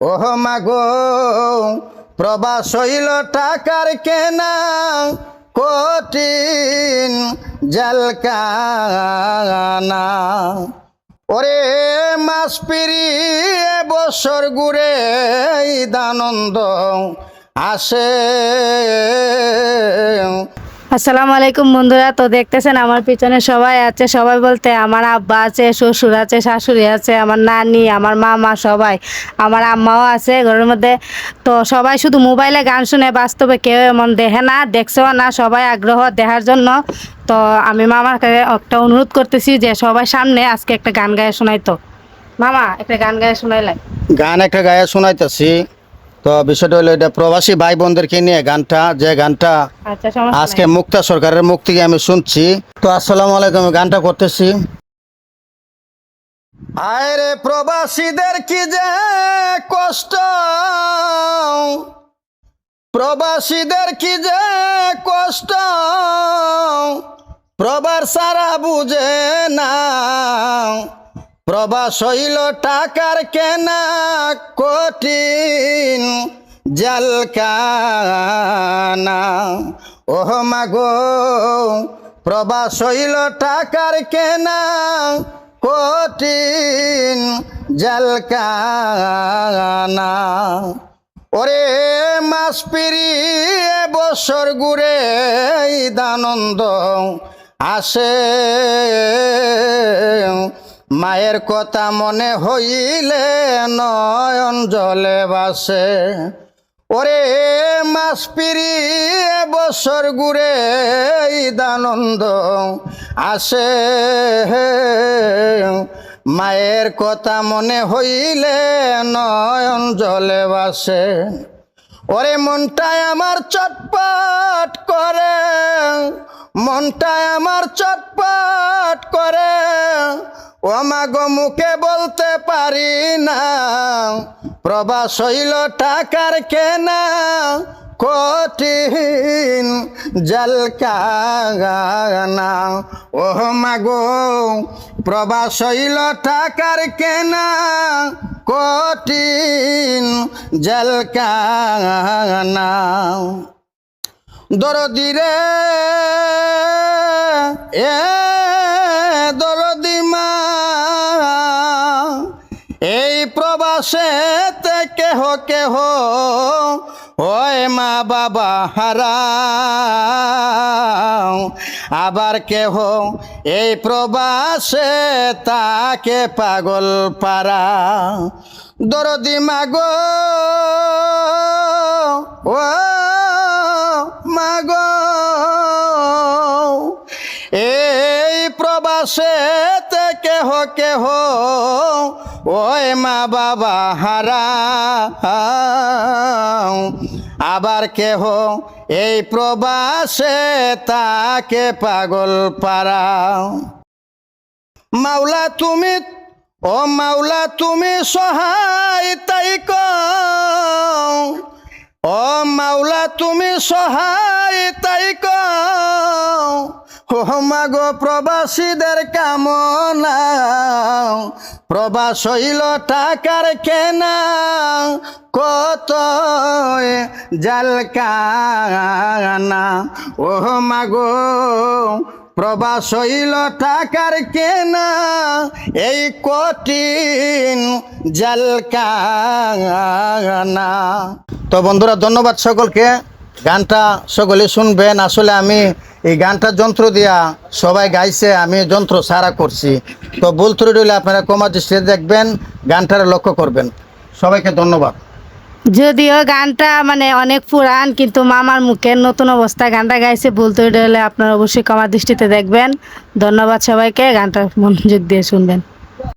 ওহ মাগো, প্রবাস হইল টাকার কেনা, কঠিন জালকানা ওরে মাস পিরি বছর ঘুরে দানন্দ আসে। আসসালামু আলাইকুম বন্ধুরা, তো দেখতেছেন আমার পিছনে সবাই আছে, সবাই বলতে আমার আব্বা আছে, শ্বশুর আছে, শাশুড়ি আছে, আমার নানি, আমার মামা সবাই, আমার আম্মাও আছে ঘরের মধ্যে। তো সবাই শুধু মোবাইলে গান শুনে বাস্তবে কেউ এমন দেখে না, দেখছেও না, সবাই আগ্রহ দেখার জন্য। তো আমি মামার কাছে একটা অনুরোধ করতেছি যে সবাই সামনে আজকে একটা গান গায়ে শোনাইতো মামা, একটা গান গায়ে শোনাইলাই গান একটা গায়ে শোনাইতেছি। তো বিষয়টা হলো এটা প্রবাসী ভাই বোনদেরকে নিয়ে গানটা যে গানটা আচ্ছা আজকে মুক্তা সরকারের মুখ থেকে আমি শুনছি। তো আসসালামু আলাইকুম গানটা করতেছি। আরে প্রবাসীদের কি যে কষ্ট? প্রবাসীদের কি যে কষ্ট? প্রবার সারা বুঝে না প্রবাস হইল টাকার কেনা কঠিন জালকানা ওহ মাগো, প্রবাস হইল টাকার কেনা। কঠিন জালকানা ওরে মাস পিরি বছর ঘুরে দানন্দ আসে। মায়ের কথা মনে হইলে নয়ন জলে বাসে ওরে মাস পিরি বছর ঘুরে দানন্দ আসে। মায়ের কথা মনে হইলে নয়ন জলে বাসে ওরে মনটায় আমার চটপট করে, মনটায় আমার চটপট করে। ও মাগো মুখে বলতে পারি না প্রবাস হইল টাকার কেনা, কঠিন জলকানা ও মাগো, প্রবাস হইল টাকার কেনা, কঠিন জলকানা দরদিরে এ দরদি মা, এই প্রবাসে কেহ কেহ, ওই মা বাবা হারা আবার কেহ এই প্রবাসে তাকে পাগল পারা। দরদি মাগো, ও মাগো। এই প্রবাসে কেহ কেহ ওই মা বাবা হারা আবার কেহ এই প্রবাসে তাকে পাগল পারা মাওলা তুমি, ও মাওলা তুমি সহায় তাই ও মাওলা তুমি সহায় তাই ও মাগো প্রবাসীদের কামনা প্রবাস হইল টাকার কেনা। কত জালকানা ও মাগো, প্রবাস হইল টাকার কেনা। এই কঠিন জালকানা তো বন্ধুরা, ধন্যবাদ সকলকে। গানটা সকলে শুনবেন। আসলে আমি এই গানটা যন্ত্র দিয়া সবাই গাইছে, আমি যন্ত্র সারা করছি। তো ভুল ত্রুটি হলে আপনারা কমা দৃষ্টিতে দেখবেন, গানটার লক্ষ্য করবেন। সবাইকে ধন্যবাদ। যদিও গানটা মানে অনেক পুরান কিন্তু মামার মুখের নতুন অবস্থায় গানটা গাইছে, ভুল তৈরি হলে আপনারা অবশ্যই কমার দৃষ্টিতে দেখবেন। ধন্যবাদ সবাইকে, গানটা মনোযোগ দিয়ে শুনবেন।